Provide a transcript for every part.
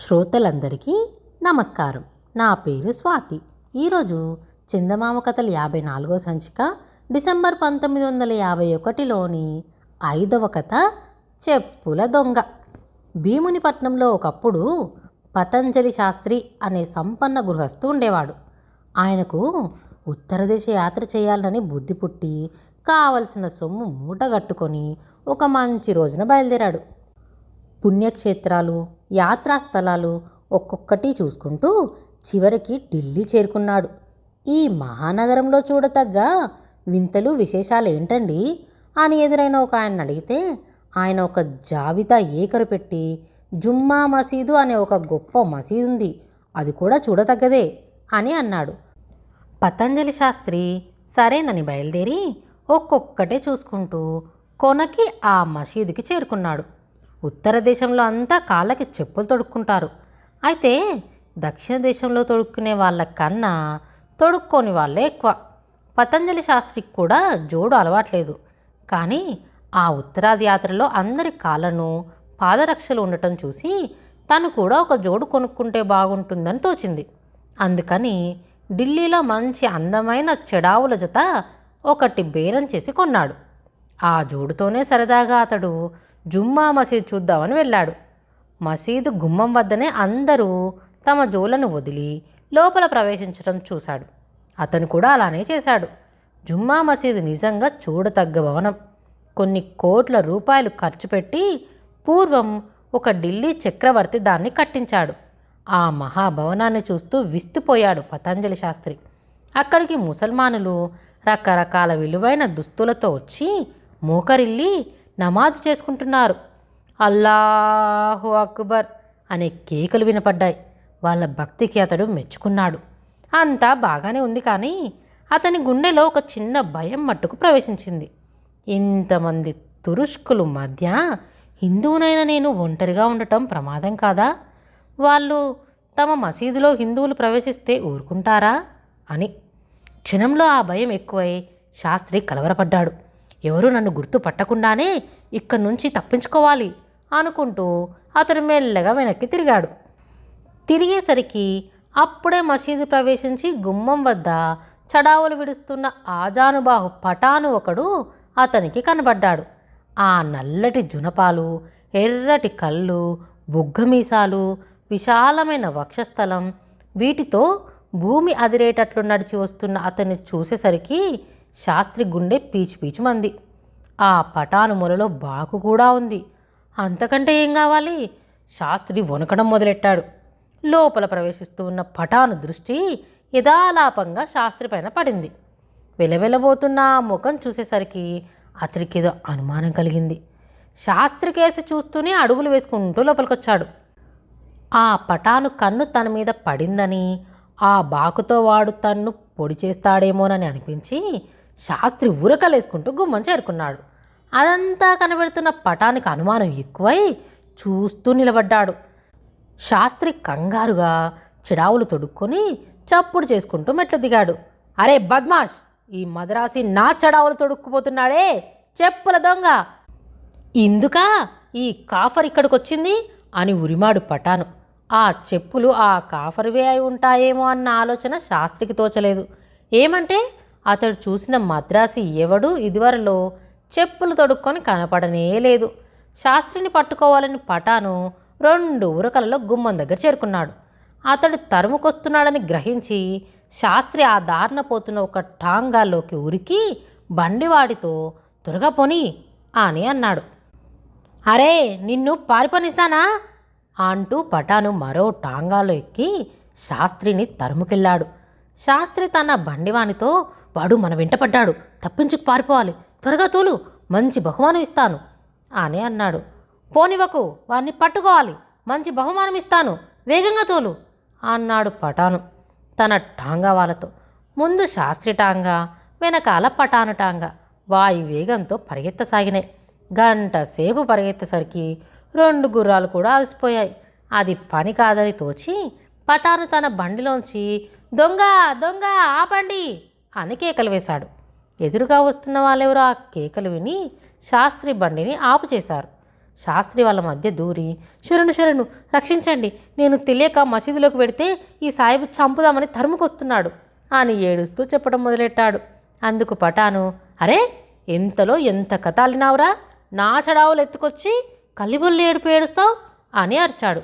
శ్రోతలందరికీ నమస్కారం. నా పేరు స్వాతి. ఈరోజు చందమామ కథలు యాభై నాలుగో సంచిక డిసెంబర్ పంతొమ్మిది వందల యాభై ఒకటిలోని ఐదవ కథ చెప్పుల దొంగ. భీమునిపట్నంలో ఒకప్పుడు పతంజలి శాస్త్రి అనే సంపన్న గృహస్థు ఉండేవాడు. ఆయనకు ఉత్తర దేశ యాత్ర చేయాలని బుద్ధి పుట్టి కావలసిన సొమ్ము మూటగట్టుకొని ఒక మంచి రోజున బయలుదేరాడు. పుణ్యక్షేత్రాలు యాత్రా స్థలాలు ఒక్కొక్కటి చూసుకుంటూ చివరికి ఢిల్లీ చేరుకున్నాడు. ఈ మహానగరంలో చూడతగ్గ వింతలు విశేషాలు ఏంటండి అని ఎదురైన ఒక ఆయన అడిగితే ఆయన ఒక జాబితా ఏకరు పెట్టి జుమ్మా మసీదు అనే ఒక గొప్ప మసీదు ఉంది అది కూడా చూడతగ్గదే అని అన్నాడు. పతంజలి శాస్త్రి సరేనని బయలుదేరి ఒక్కొక్కటే చూసుకుంటూ కొనకి ఆ మసీదుకి చేరుకున్నాడు. ఉత్తర దేశంలో అంతా కాళ్ళకి చెప్పులు తొడుక్కుంటారు. అయితే దక్షిణ దేశంలో తొడుక్కునే వాళ్ళ కన్నా తొడుక్కోని వాళ్ళే ఎక్కువ. పతంజలి శాస్త్రికి కూడా జోడు అలవాట్లేదు. కానీ ఆ ఉత్తరాది యాత్రలో అందరి కాళ్ళను పాదరక్షలు ఉండటం చూసి తను కూడా ఒక జోడు కొనుక్కుంటే బాగుంటుందని తోచింది. అందుకని ఢిల్లీలో మంచి అందమైన చెడావుల జత ఒకటి బేరం చేసి కొన్నాడు. ఆ జోడుతోనే సరదాగా అతడు జుమ్మా మసీద్ చూద్దామని వెళ్ళాడు. మసీదు గుమ్మం వద్దనే అందరూ తమ జోలను వదిలి లోపల ప్రవేశించడం చూశాడు. అతను కూడా అలానే చేశాడు. జుమ్మా మసీదు నిజంగా చూడతగ్గ భవనం. కొన్ని కోట్ల రూపాయలు ఖర్చు పెట్టి పూర్వం ఒక ఢిల్లీ చక్రవర్తి దాన్ని కట్టించాడు. ఆ మహాభవనాన్ని చూస్తూ విస్తుపోయాడు పతంజలి శాస్త్రి. అక్కడికి ముసల్మానులు రకరకాల విలువైన దుస్తులతో వచ్చి మోకరిల్లి నమాజు చేసుకుంటున్నారు. అల్లాహు అక్బర్ అనే కేకలు వినపడ్డాయి. వాళ్ళ భక్తికి అతడు మెచ్చుకున్నాడు. అంతా బాగానే ఉంది కానీ అతని గుండెలో ఒక చిన్న భయం మట్టుకు ప్రవేశించింది. ఇంతమంది తురుష్కులు మధ్య హిందువునైనా నేను ఒంటరిగా ఉండటం ప్రమాదం కాదా? వాళ్ళు తమ మసీదులో హిందువులు ప్రవేశిస్తే ఊరుకుంటారా? అని. క్షణంలో ఆ భయం ఎక్కువై శాస్త్రి కలవరపడ్డాడు. ఎవరు నన్ను గుర్తుపట్టకుండానే ఇక్కడి నుంచి తప్పించుకోవాలి అనుకుంటూ అతడు మెల్లగా వెనక్కి తిరిగాడు. తిరిగేసరికి అప్పుడే మసీదు ప్రవేశించి గుమ్మం వద్ద చడావులు విడుస్తున్న ఆజానుబాహు పటాను ఒకడు అతనికి కనబడ్డాడు. ఆ నల్లటి జునపాలు ఎర్రటి కళ్ళు బుగ్గమీసాలు విశాలమైన వక్షస్థలం వీటితో భూమి అదిరేటట్లు నడిచి వస్తున్న అతన్ని చూసేసరికి శాస్త్రి గుండె పీచు పీచుమంది ఆ పటానుమలలో బాకు కూడా ఉంది. అంతకంటే ఏం కావాలి? శాస్త్రి వణకడం మొదలెట్టాడు. లోపల ప్రవేశిస్తూ ఉన్న పటాను దృష్టి యథాలాపంగా శాస్త్రి పైన పడింది. వెలవెలబోతున్న ఆ ముఖం చూసేసరికి అతనికి ఏదో అనుమానం కలిగింది. శాస్త్రి కేసి చూస్తూనే అడుగులు వేసుకుంటూ లోపలికొచ్చాడు. ఆ పటాను కన్ను తన మీద పడిందని ఆ బాకుతో వాడు తన్ను పొడి చేస్తాడేమోనని అనిపించి శాస్త్రి ఊరకలేసుకుంటూ గుమ్మం చేరుకున్నాడు. అదంతా కనబెడుతున్న పటానికి అనుమానం ఎక్కువై చూస్తూ నిలబడ్డాడు. శాస్త్రి కంగారుగా చిడావులు తొడుక్కొని చప్పుడు చేసుకుంటూ మెట్లు దిగాడు. అరే బద్మాష్ ఈ మద్రాసి నా చడావులు తొడుక్కుపోతున్నాడే. చెప్పుల దొంగ. ఇందుకా? ఈ కాఫర్ ఇక్కడికి వచ్చింది అని ఉరిమాడు పటాను. ఆ చెప్పులు ఆ కాఫర్వే అయి ఉంటాయేమో అన్న ఆలోచన శాస్త్రికి తోచలేదు. ఏమంటే అతడు చూసిన మద్రాసి ఎవడు ఇదివరలో చెప్పులు తొడుక్కొని కనపడనే లేదు. శాస్త్రిని పట్టుకోవాలని పటాను రెండు ఉరకలలో గుమ్మం దగ్గర చేరుకున్నాడు. అతడు తరుముకొస్తున్నాడని గ్రహించి శాస్త్రి ఆ దారిన పోతున్న ఒక టాంగాల్లోకి ఉరికి బండివాడితో త్వరగా అని అన్నాడు. అరే నిన్ను పారిపోనిస్తానా? అంటూ పటాను మరో టాంగాలో ఎక్కి శాస్త్రిని తరుముకెళ్ళాడు. శాస్త్రి తన బండివానితో వాడు మన వెంటపడ్డాడు తప్పించుకు పారిపోవాలి. త్వరగా తోలు మంచి బహుమానం ఇస్తాను అని అన్నాడు. పోనివ్వకు వాణ్ణి పట్టుకోవాలి మంచి బహుమానం ఇస్తాను వేగంగా తోలు అన్నాడు పటాను తన టాంగా వాళ్ళతో ముందు శాస్త్రి టాంగా వెనకాల పటాను టాంగా వాయు వేగంతో పరిగెత్తసాగినాయి. గంట సేపు పరిగెత్తేసరికి రెండు గుర్రాలు కూడా అలసిపోయాయి. అది పని కాదని తోచి పటాను తన బండిలోంచి దొంగ దొంగ ఆపండి అని కేకలు వేశాడు. ఎదురుగా వస్తున్న వాళ్ళెవరో ఆ కేకలు విని శాస్త్రి బండిని ఆపు చేశారు శాస్త్రి వాళ్ళ మధ్య దూరి శరణు శరణు రక్షించండి. నేను తెలియక మసీదులోకి వెడితే ఈ సాయిబు చంపుదామని తరుముకొస్తున్నాడు అని ఏడుస్తూ చెప్పడం మొదలెట్టాడు. అందుకు పటాను అరే ఎంతలో ఎంత కథాలినావురా? నా చడావులు ఎత్తుకొచ్చి కలిబొల్లి ఏడుపు ఏడుస్తావు? అని అరిచాడు.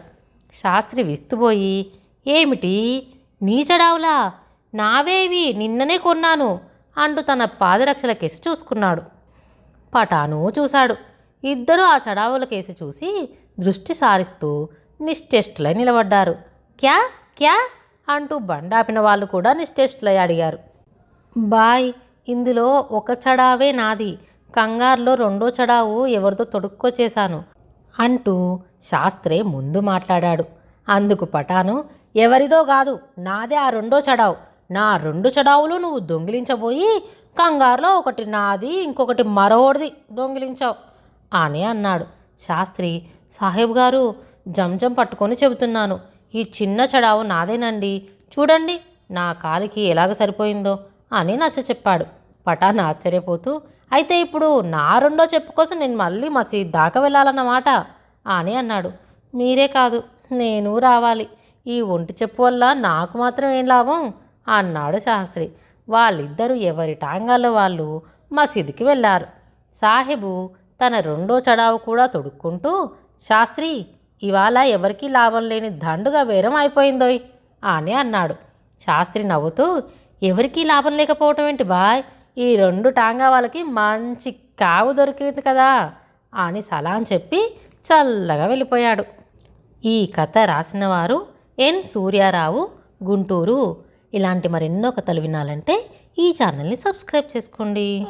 శాస్త్రి విస్తుపోయి ఏమిటి? నీ చడావులా? నావేవి? నిన్ననే కొన్నాను. అంటూ తన పాదరక్షల కేసి చూసుకున్నాడు. పటాను చూశాడు. ఇద్దరూ ఆ చడావుల కేసి చూసి దృష్టి సారిస్తూ నిశ్చేష్టులై నిలబడ్డారు. క్యా? క్యా? అంటూ బండాపిన వాళ్ళు కూడా నిశ్చేష్టులై అడిగారు. బాయ్ ఇందులో ఒక చడావే నాది. కంగారులో రెండో చడావు ఎవరితో తొడుక్కొచ్చేశాను అంటూ శాస్త్రే ముందు మాట్లాడాడు. అందుకు పటాను ఎవరిదో కాదు నాదే ఆ రెండో చడావు. నా రెండు చడావులు నువ్వు దొంగిలించబోయి కంగారులో ఒకటి నాది ఇంకొకటి మరోడిది దొంగిలించావు అని అన్నాడు. శాస్త్రి సాహెబ్ గారు జంజం పట్టుకొని చెబుతున్నాను ఈ చిన్న చడావు నాదేనండి. చూడండి నా కాలికి ఎలాగ సరిపోయిందో అని నచ్చ చెప్పాడు. పటాన్ ఆశ్చర్యపోతూ అయితే ఇప్పుడు నా రెండో చెప్పు కోసం నేను మళ్ళీ మసీద్ దాకా వెళ్ళాలన్నమాట అని అన్నాడు. మీరే కాదు నేను రావాలి. ఈ ఒంటి చెప్పు వల్ల నాకు మాత్రం ఏం లాభం? అన్నాడు శాస్త్రి. వాళ్ళిద్దరూ ఎవరి టాంగాలో వాళ్ళు మసీదుకి వెళ్ళారు. సాహెబు తన రెండో చడావు కూడా తొడుక్కుంటూ శాస్త్రి ఇవాళ ఎవరికీ లాభం లేని దండుగా వేరం అయిపోయిందోయ్ అని అన్నాడు. శాస్త్రి నవ్వుతూ ఎవరికీ లాభం లేకపోవటం ఏంటి బాయ్? ఈ రెండు టాంగా వాళ్ళకి మంచి కావు దొరికింది కదా అని సలాం చెప్పి చల్లగా వెళ్ళిపోయాడు. ఈ కథ రాసిన వారు ఎన్ సూర్యారావు గుంటూరు ఇలాంటి మరెన్నో కథలు వినాలంటే ఈ ఛానల్ని సబ్స్క్రైబ్ చేసుకోండి.